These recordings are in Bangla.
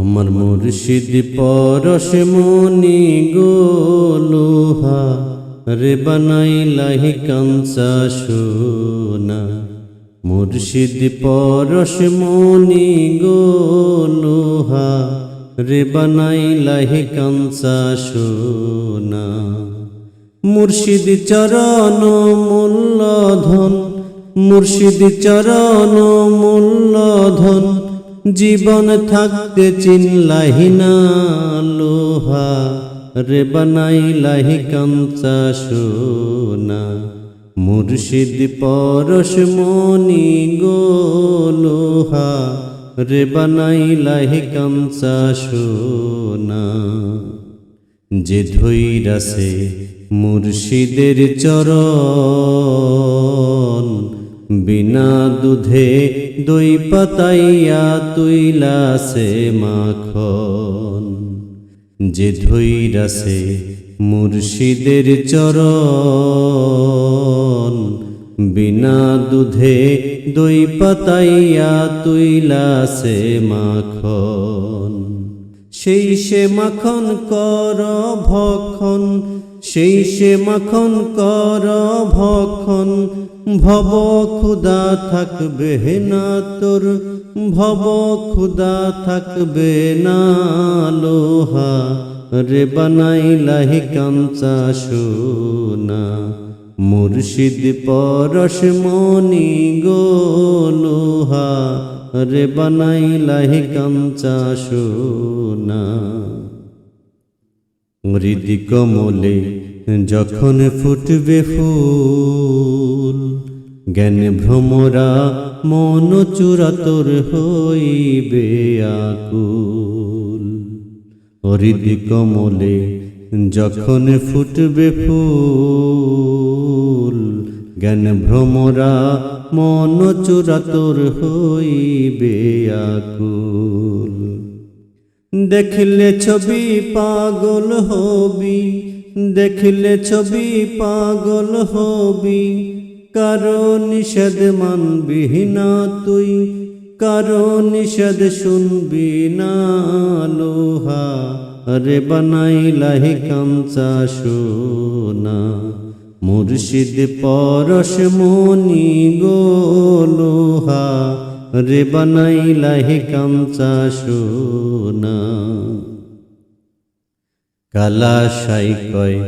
আমার মুর্শিদ পরশ মনি গো লোহা, রে বানাই লাহি কাঞ্চা সোনা। মুর্শিদ পরশ মনি গো লোহা, রে বানাই লাহি কাঞ্চা সোনা। মুর্শিদ চরণ মূল্যধন, মুর্শিদ চরণ মূল্যধন জীবন থাকতে চিনলাহি না লোহা, রে বানাইলাহি কাঞ্চা সোনা। মুর্শিদ পরশ মনি গো লোহা, রে বানাইলাহি কাঞ্চা সোনা। যে ধৈরাসে মুর্শিদের চরণ, বিনা দুধে দই পাতাইয়া তুইলাসে মাখন, যে ধৈরাসে মুর্শিদের চরণ। বিনা দুধে দই পাতাইয়া তুইলাসে মাখন, সেই সে মাখন কর ভক্ষণ, সেই সে মাখন কর ভক্ষণ ভব খুদা থাকবে না তোর ভব খুদা থাকবে না লোহা। রে বানাই লাহি কাঞ্চা সোনা। মুর্শিদ পরশ মনি গো লোহা। রে বানাই লাহি কাঞ্চা সোনা। হৃদি কমলে যখন ফুটবে ফুল জ্ঞান ভ্রমরা মন চূড়াতর হইবে আকুল। হৃদি কমলে যখন ফুটবে ফুল, জ্ঞান ভ্রমরা মন চূড়াতর হইবে আকুল। দেখলে ছবি পাগল হবি, দেখলে ছবি পাগল হবি কারও নিষেধ মানবি না তুই, কারও নিষেধ শুনবি না লোহা। রে বানাই লাহি কাঞ্চা সোনা, মুর্শিদ পরশ মনি গো লোহা। রে বানাই লাহি কাঞ্চা সোনা। কালা সাই কয়,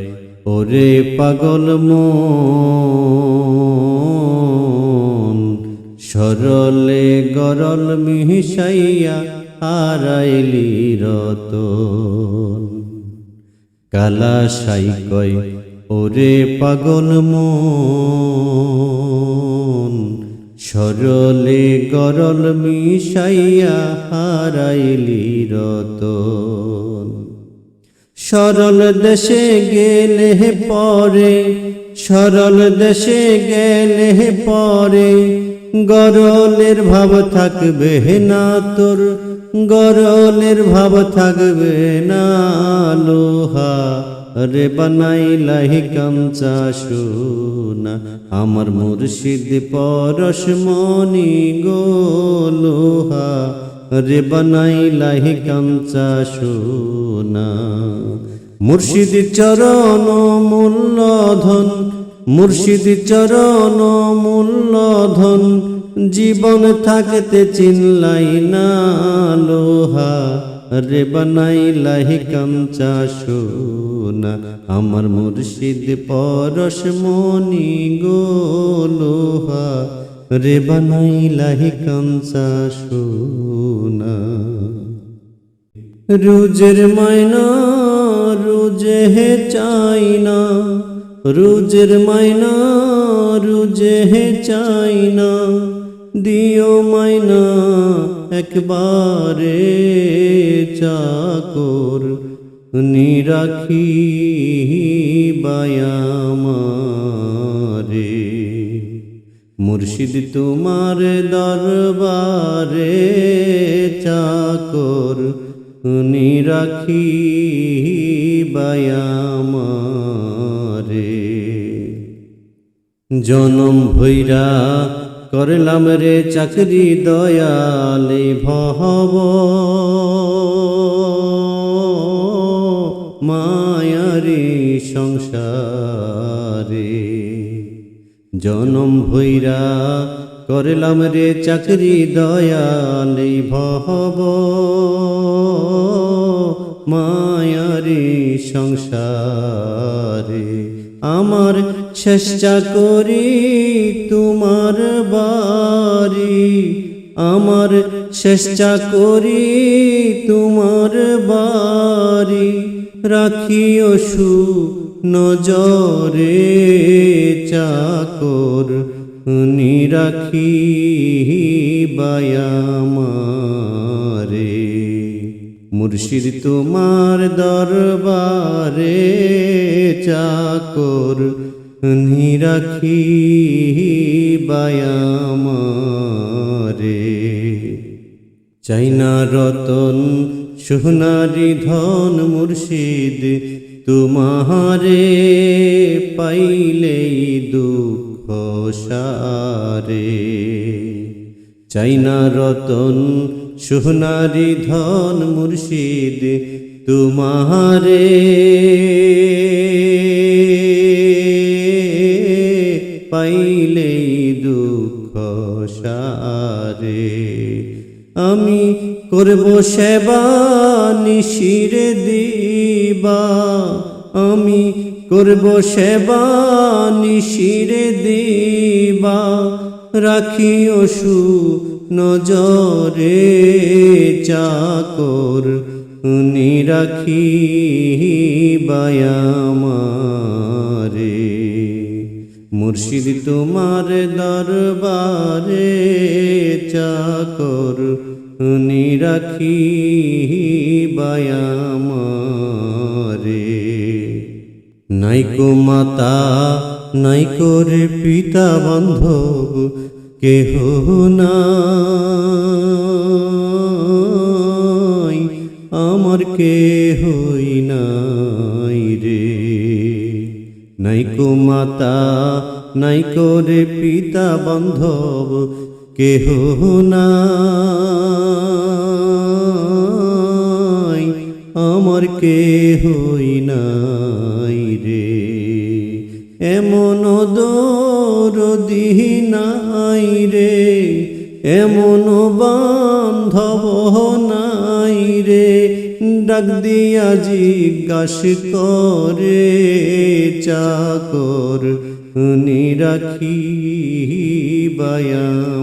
ওরে পাগল মন। সরলে গরল মিহিসাইয়া হারাইলি রতন। কালা সাই কয়, ওরে পাগল মন, সরলে গরল মিশাইয়া হারাইলি রতন। সরল দেশে গেলে পরে, সরল দেশে গেলে পরে গরলের ভাব থাকবে না তোর, গরলের ভাব থাকবে না লোহা। রে লাহি কাঞ্চা সোনা, আমার মুর্শিদ পরশ মনি গো লোহা। রে বানাই লাহি কাঞ্চা সোনা, মুর্শিদ চরণ মূল্যধন মুর্শিদ চরণ মূল্যধন, জীবন থাকতে চিনলাই না লোহা। রে বানাই লাহি কাঞ্চা সোনা, আমার মুর্শিদ পরশ মনি গো লোহা। রে বানাই লাহি কাঞ্চা সোনা। রুজের মায়না রুজে হে চাই না রুজের মায়না রুজে হে চাই না দিও মায়না একবারে চাকর নিরাখি বায়ামারে মুর্শিদ তোমার দরবারে চাকর নিরাখি বায়ামারে জনম ভৈরা করলাম রে চাকরি দয়ালে ভব। মায়ারে সংসারে জনম ভৈরা করলাম রে চাকরি দয়ালে ভব। মায়ারে সংসারে আমার চেষ্টা করি তোমার বাড়ি। আমার চেষ্টা করি তোমার বাড়ি। রাখিও সু নজরে চাকর নিরাখি বায়ামারে মুর্শিদ তোমার দরবারে চাকর নিরাখি বায়ামারে। চাইনা রতন, সোনারি ধন মুর্শিদ তোমারে পাইলেই দুঃখ সারে। চাইনা রতন সোনারি ধন মুর্শিদ তোমারে। পাইলেই দুঃখ সারে। আমি করব সেবা নিশিরে দিবা। আমি করব সেবা নিশিরে দিবা। রাখিও সু নজরে চাকর নিরাখি বায়ামারে মুর্শিদ তোমার দরবারে চাকর নিরাখি বায়ামারে নাইকো মাতা নাইকো রে পিতা বান্ধব কেহ নাই, আমার কে হই নাই রে। নাইকো মাতা নাইকো রে পিতা বান্ধব, কেহ নাই, আমার কে হই নাই রে। এমন দরদি নাই রে, এমন বান্ধব নাই রে। ডাক দিয়া জিজ্ঞাস করে, চাকর নিরাখি বায়ামারে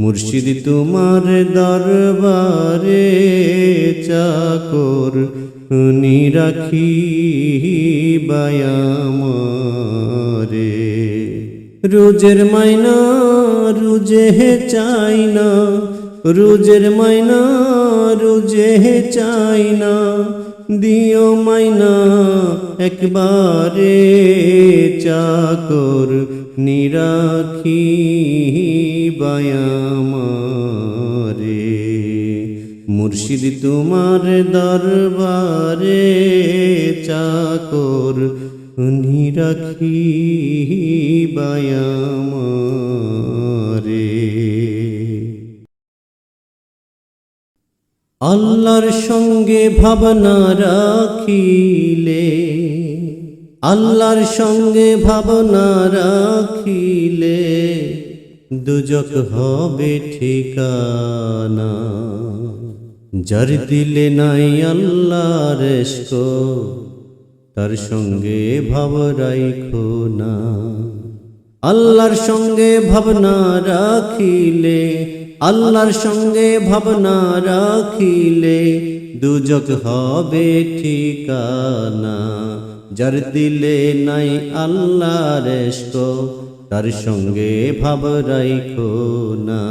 মুর্শিদ তোমার দরবারে চাকর নিরাখি বায়ামারে রোজের মাইনা, রুজে চাই না রোজের মাইনা, রুজে চাই না দিও মাইনা, একবারে চাকর নিরাখি বায়ামারে মুর্শিদ তোমার দরবারে চাকর নিরাখি বায়ামারে আল্লাহর সঙ্গে ভাবনা রাখিলে, আল্লাহর সঙ্গে ভাবনা রাখিলে দুজক হবে ঠিকানা। যার দিলে নাই আল্লাহর এসক তার সঙ্গে ভাব রাইখো না। আল্লাহর সঙ্গে ভাবনা রাখিলে, আল্লাহর সঙ্গে ভাবনা রাখিলে দুজক হবে ঠিকানা। যার দিলে নাই আল্লাহর এসক তার সঙ্গে ভাব রাইখো না।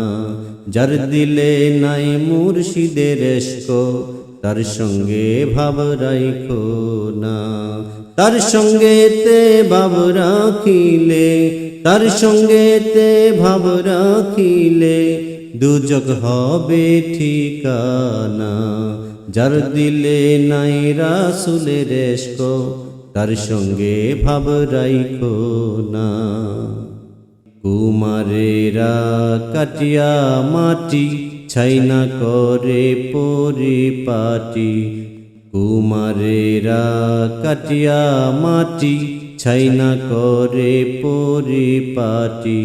যার দিলে নাই মুর্শিদের এসক তার সঙ্গে ভাব রাইখো না। তার সঙ্গে তে ভাব রাখিলে তার সঙ্গে তে ভাব রাখিলে দুজক হবে ঠিকানা। যার দিলে নাই রাসুলের এসক তার সঙ্গে ভাব রাইখো না। কুমারেরা কাটিয়া মাটি ছাইনা করে পরিপাটি, কুমারেরা কাটিয়া মাটি ছাইনা করে পরিপাটি।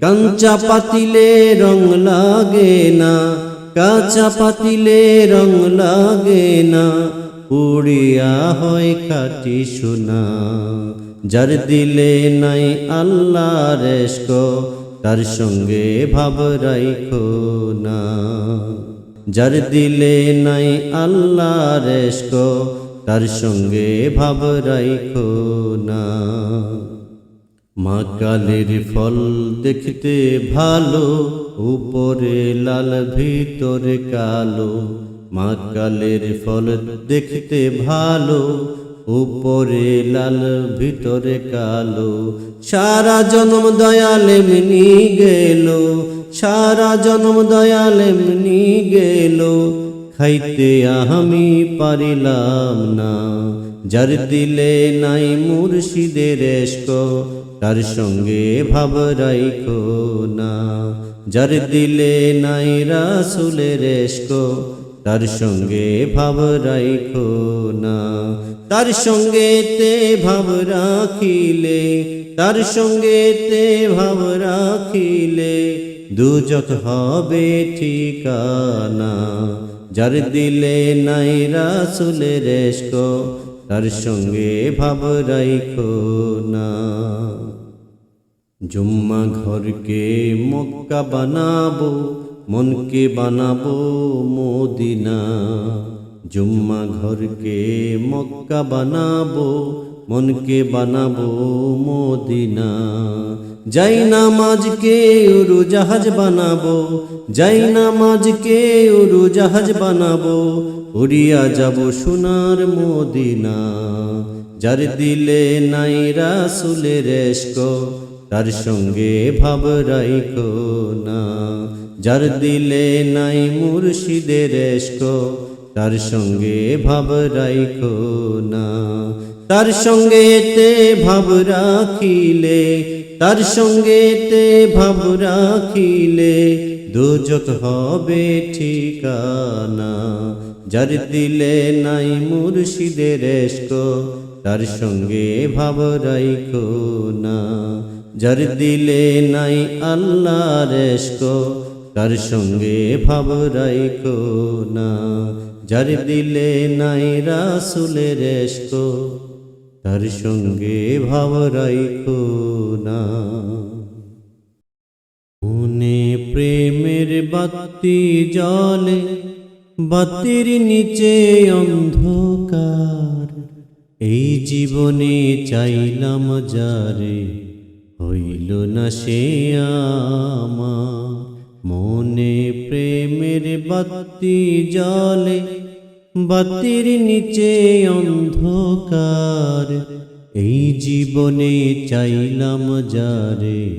কাঞ্চা পাতিলে রং লাগে না, কাঁচা পাতিলে রং লাগে না, পুড়িয়া হয় খাটি সোনা। যার দিলে নাই আল্লাহ রেস্ক তার সঙ্গে ভাব রাইখো না। যার দিলে নাই আল্লাহ রেস্ক তার সঙ্গে ভাব রাইখো না। মা কালের ফল দেখতে ভালো, উপরে লাল, ভিতরে কালো। মা কালের ফল দেখতে ভালো উপরে লাল, ভিতরে কালো। সারা জন্ম দয়াল এমনি গেল। সারা জন্ম দয়াল এমনি গেল। খাইতে আমি পারিলাম না। যার দিলে নাই মুর্শিদের তার সঙ্গে ভাব রাইখো না। যার দিলে নাই রাসুলের এসক তার সঙ্গে ভাব রাইখো না। তার সঙ্গে তে ভাব রাখিলে, তার সঙ্গে তে ভাব রাখিলে দুজক হবে ঠিকানা। যার দিলে নাই রাসুলের এসক তার সঙ্গে ভাব রাইখো না। জুম্মা ঘরকে মক্কা বানাবো মনকে বানাবো মদিনা, জুম্মা ঘরকে মক্কা বানাবো, মনকে বানাবো মদিনা। যাই নামাজকে উড়ু জাহাজ বানাবো, যাই নামাজকে উড়ু জাহাজ বানাবো, উড়িয়া যাব সোনার মদিনা। যার দিলে নাই রাসুলের এসক তার সঙ্গে ভাব রাইখো না। যার দিলে নাই মুর্শিদের এসক তার সঙ্গে ভাব রাইখো না। তার সঙ্গে তে ভাব রাখিলে, তার সঙ্গে তে ভাব রাখিলে, দুজক হবে ঠিকানা। যার দিলে নাই মুর্শিদের এসক তার সঙ্গে ভাব রাইখো না। যার দিলে নাই আল্লাহ রেস্ক তার সঙ্গে ভাব রাইখো না। যার দিলে নাই রাসুলের রেস্ক তার সঙ্গে ভাব রাইখো না। মনে প্রেমের বাতি জলে বাতির নিচে অন্ধকার। এই জীবনে চাইলাম যারে হইল না সে আমার। মনে প্রেমের বাতি জলে বাতির নিচে অন্ধকার। এই জীবনে চাইলাম যারে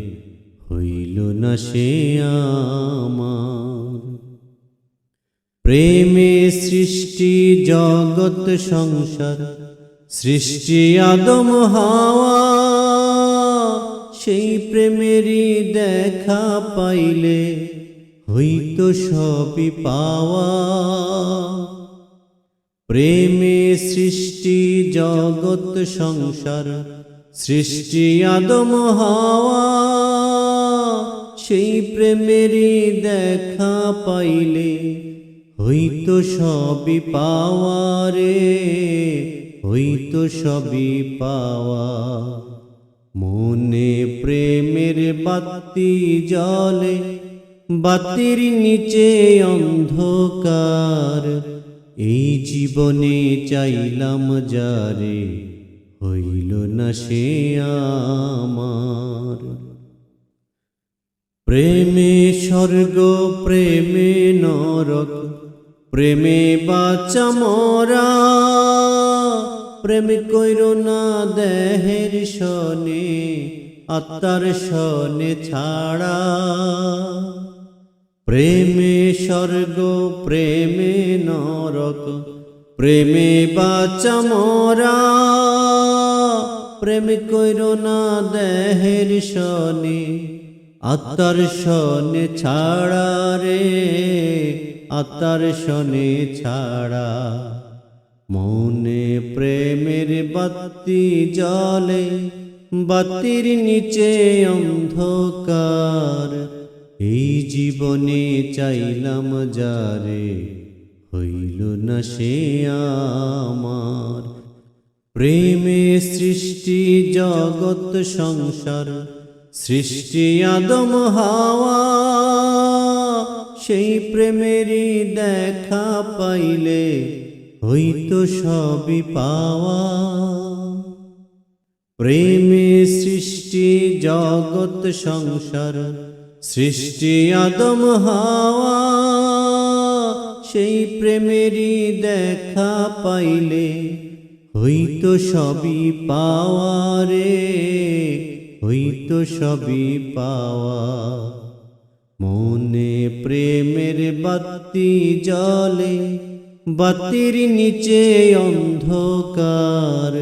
হইল না সে আমার। প্রেমে সৃষ্টি, জগৎ, সংসার, সৃষ্টি, আদম, হাওয়া, সেই প্রেমেরই দেখা পাইলে হইতো সবই পাওয়া। প্রেমে সৃষ্টি, জগৎ, সংসার, সৃষ্টি, আদম, হাওয়া। সেই প্রেমেরই দেখা পাইলে হইতো সবই পাওয়া রে, হইতো সবই পাওয়া। মনে প্রেমের বাতি জলে বাতির নিচে অন্ধকার। এই জীবনে চাইলাম যারে হইল না সে আমার। প্রেমে স্বর্গ, প্রেমে নরক, প্রেমে বাচ্চা মরা। প্রেম কইর না দেহের সনে আত্মার সনে ছাড়া। প্রেমে স্বর্গ, প্রেমে নরক, প্রেমে বাচ্চা মরা। প্রেম কইর না দেহের সনে আত্মার সনে ছাড়া রে, আত্মার সনে ছাড়া। মনে প্রেমের বাতি জলে বাতির নিচে অন্ধকার। এই জীবনে চাইলাম যারে হইল না সে আমার। প্রেমে সৃষ্টি, জগৎ, সংসার, সৃষ্টি, আদম, হাওয়া, সেই প্রেমেরই দেখা পাইলে হইতো সবই পাওয়া। প্রেমে সৃষ্টি, জগৎ, সংসার সৃষ্টি আদম হাওয়া, সেই প্রেমেরই দেখা পাইলে হইতো সবই পাওয়া রে হইতো সবই পাওয়া। মনে প্রেমের বাতি জলে বাতির নিচে অন্ধকার,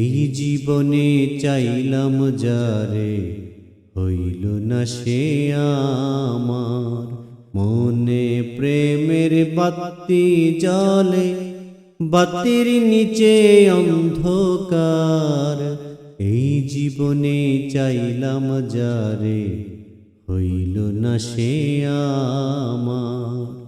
এই জীবনে চাইলাম যারে হইল না সে আমার। মনে প্রেমের বাতি জলে বাতির নিচে অন্ধকার। এই জীবনে চাইলাম যারে, হইল না সে আমার।